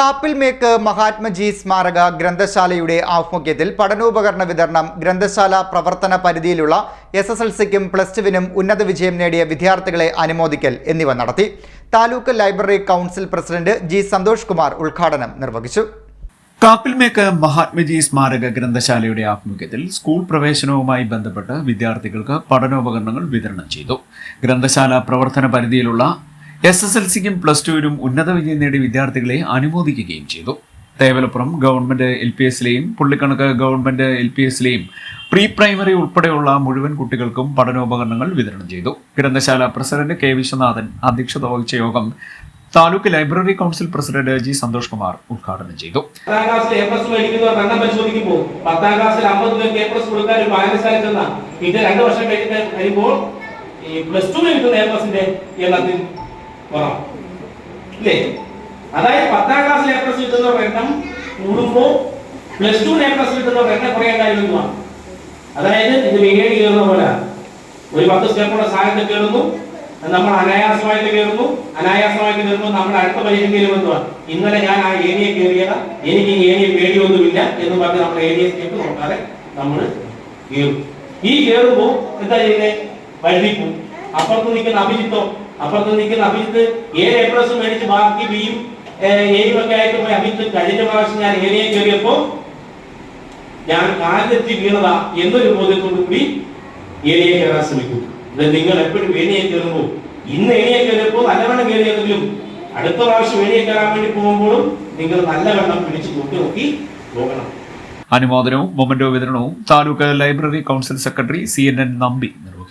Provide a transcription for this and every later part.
Kappil make Mahatmaji സ്മാരക ഗ്രന്ഥശാലയുടെ ആഭിമുഖ്യത്തിൽ പഠനോപകരണ വിതരണം ഗ്രന്ഥശാല പ്രവർത്തന പരിധിയിലുള്ള എസ് എസ് എൽ സിക്കും പ്ലസ് ടുവിനും ഉന്നത വിജയം നേടിയ വിദ്യാർത്ഥികളെ അനുമോദിക്കൽ എന്നിവ നടത്തി. Taluk library council president G Santhosh Kumar ഉദ്ഘാടനം നിർവഹിച്ചു. കാപ്പിൽമേക്ക് മഹാത്മജി സ്മാരക ഗ്രന്ഥശാലയുടെ ആഭിമുഖ്യത്തിൽ സ്കൂൾ പ്രവേശനവുമായി ബന്ധപ്പെട്ട് വിദ്യാർത്ഥികൾക്ക് പഠനോപകരണങ്ങൾ വിതരണം ചെയ്തു. ഗ്രന്ഥശാല പ്രവർത്തന പരിധിയിലുള്ള എസ് എസ് എൽ സിക്കും പ്ലസ് ടുവിനും ഉന്നത വിജയം നേടിയ വിദ്യാർത്ഥികളെ അനുമോദിക്കുകയും ചെയ്തു. തേവലപ്പുറം ഗവൺമെന്റ് എൽ പി എസിലെയും പുള്ളിക്കണക്ക് ഗവൺമെന്റ് എൽ പി എസിലെയും പ്രീ പ്രൈമറി ഉൾപ്പെടെയുള്ള മുഴുവൻ കുട്ടികൾക്കും പഠനോപകരണങ്ങൾ വിതരണം ചെയ്തു. ഗ്രന്ഥശാല പ്രസിഡന്റ് കെ വിശ്വനാഥൻ അധ്യക്ഷത വഹിച്ച യോഗം taluk library council president G Santhosh Kumar ഉദ്ഘാടനം ചെയ്തു. വർഷം ഈ പ്ലസ് ടു കിട്ടുന്ന എ പ്ലസിന്റെ എണ്ണത്തിൽ കുറവാണ് ഇല്ലേ? അതായത് പത്താം ക്ലാസ്സിൽ എ പ്ലസ് കിട്ടുന്നവരുടെ എണ്ണം കൂടുമ്പോൾ പ്ലസ് ടു എ പ്ലസ് കിട്ടുന്നവരുടെ എണ്ണം കുറയേണ്ടായിരുന്നതാണ് അതായത് ഇത് വികേടി കയറുന്ന പോലെ. ഒരു പത്ത് സ്റ്റെപ്പുള്ള സാഹചര്യം കയറുന്നു നമ്മൾ അനായാസമായിട്ട് കയറുന്നു അനായാസമായിട്ട് കയറുമ്പോൾ നമ്മുടെ അടുത്ത പരീക്ഷ കയറുമെന്നുമാണ് ഇന്നലെ ഞാൻ ആ ഏരിയ കയറിയത് എനിക്ക് ഈ ഏരിയ പേടിയൊന്നുമില്ല എന്ന് പറഞ്ഞ് നമ്മൾ ഏരിയ സ്റ്റെപ്പ് നോക്കാതെ നമ്മൾ കയറും ഈ കയറുമ്പോൾ എന്താ ചെയ്യുന്നത് വഴുതിക്കും അപ്പുറത്ത് നിൽക്കുന്ന അഭിജിത്തോ അപ്പുറത്ത് നിൽക്കുന്ന അഭിജിത്ത് ഏഴ് എ പ്ലസ് മേടിച്ച് ബാക്കി ബിയും എയും ഒക്കെ ആയിട്ട് പോയി. അഭിജിത്ത് കഴിഞ്ഞ പ്രാവശ്യം ഞാൻ ഏരിയ കയറിയപ്പോ ഞാൻ കാലത്തെത്തി വീണതാ എന്നൊരു ബോധ്യത്തോടു കൂടി ഏരിയ കയറാൻ ശ്രമിക്കും. ഇത് നിങ്ങൾ എപ്പോഴും ഏരിയ കയറുമ്പോൾ ഇന്ന് ഏരിയ കയറിയപ്പോൾ നല്ലവണ്ണം കയറിയെങ്കിലും അടുത്ത പ്രാവശ്യം ഏരിയ കയറാൻ വേണ്ടി പോകുമ്പോഴും നിങ്ങൾ നല്ലവണ്ണം പിടിച്ച് കൂട്ടി നോക്കി പോകണം അനുമോദനവും മൊമന്റോ വിതരണവും taluk library council secretary C N N Nambi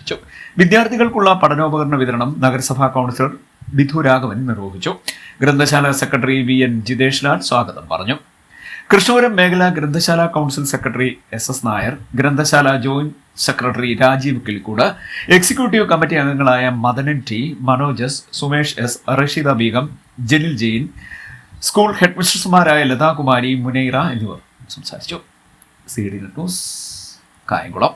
നിർവഹിച്ചു. വിദ്യാർത്ഥികൾക്കുള്ള പഠനോപകരണ വിതരണം നഗരസഭാ കൗൺസിലർ ബിധു രാഘവൻ നിർവഹിച്ചു. ഗ്രന്ഥശാല secretary V N Jithesh Lal സ്വാഗതം പറഞ്ഞു. കൃഷ്ണപുരം മേഖലാ ഗ്രന്ഥശാല council secretary S S Nair ഗ്രന്ഥശാല joint secretary Rajeev Kilikkoodu executive committee അംഗങ്ങളായ Madanan T Manoj S Sumesh S Rasheeda Beegum Jalil Jain school head മിസ്ട്രസ്മാരായ Lathakumari Munaira എന്നിവർ സംസാരിച്ചു. C D news Kayamkulam.